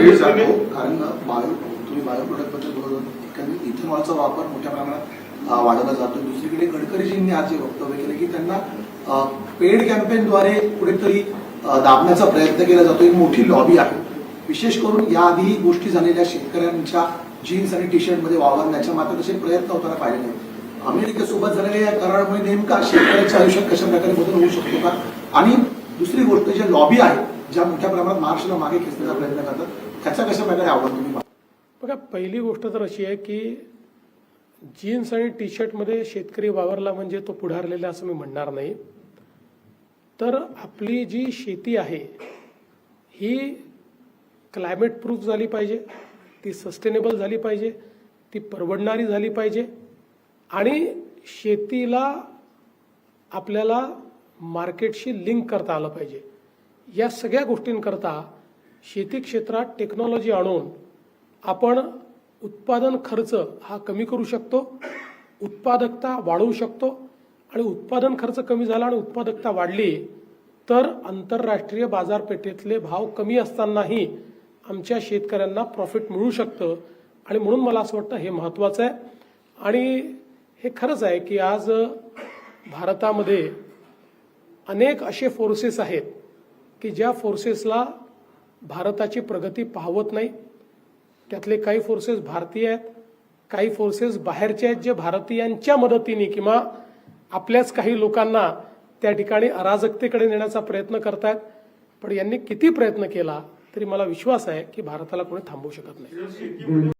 वेळ जातो कारण बायो तुम्ही बायो प्रोडक्टबद्दल बोलत होता कारण इथेनॉलचा वापर मोठ्या प्रमाणात वाढवला जातो. दुसरीकडे गडकरीजींनी आज जे वक्तव्य केलं की त्यांना पेड कॅम्पेनद्वारे कुठेतरी दाबण्याचा प्रयत्न केला जातो. एक मोठी लॉबी आहे. विशेष करून याआधी गोष्टी झालेल्या शेतकऱ्यांच्या जीन्स आणि टी शर्टमध्ये वावरण्याच्या मात्र तसे प्रयत्न होताना पाहिले नाही अमेरिकेसोबत झालेल्या या करारामुळे नेमका शेतकऱ्याच्या आयुष्यात कशा प्रकारे बदल होऊ शकतो का? आणि दुसरी गोष्ट ज्या लॉबी आहे ज्या मोठ्या प्रमाणात महाराष्ट्राला मागे खेचण्याचा प्रयत्न करतात त्याचा कशा प्रकारे आव्हान तुम्ही बघा पहिली गोष्ट तर अशी आहे की जीन्स आणि टी शर्टमध्ये शेतकरी वावरला म्हणजे तो पुढारलेला असं मी म्हणणार नाही. तर आपली जी शेती आहे ही क्लायमेट प्रूफ झाली पाहिजे ती सस्टेनेबल झाली पाहिजे ती परवडणारी झाली पाहिजे आणि शेतीला आपल्याला मार्केटशी लिंक करता आलं पाहिजे. या सगळ्या गोष्टींकरता शेती क्षेत्रात टेक्नॉलॉजी आणून आपण उत्पादन खर्च हा कमी करू शकतो उत्पादकता वाढवू शकतो आणि उत्पादन खर्च कमी झाला आणि उत्पादकता वाढली तर आंतरराष्ट्रीय बाजारपेठेतले भाव कमी असतानाही आमच्या शेतकऱ्यांना प्रॉफिट मिळू शकतं. आणि म्हणून मला असं वाटतं हे महत्त्वाचं आहे. आणि हे खरंच आहे की आज भारतामध्ये अनेक असे फोर्सेस आहेत की ज्या फोर्सेसला भारताची प्रगती पाहवत नाही त्यातले काही फोर्सेस भारतीय आहेत काही फोर्सेस बाहेरचे आहेत जे भारतीयांच्या मदतीने किंवा आपल्याच काही लोकांना त्या ठिकाणी अराजकतेकडे नेण्याचा प्रयत्न करतायत. पण यांनी किती प्रयत्न केला तरी मला विश्वास आहे की भारताला कोणी थांबवू शकत नाही.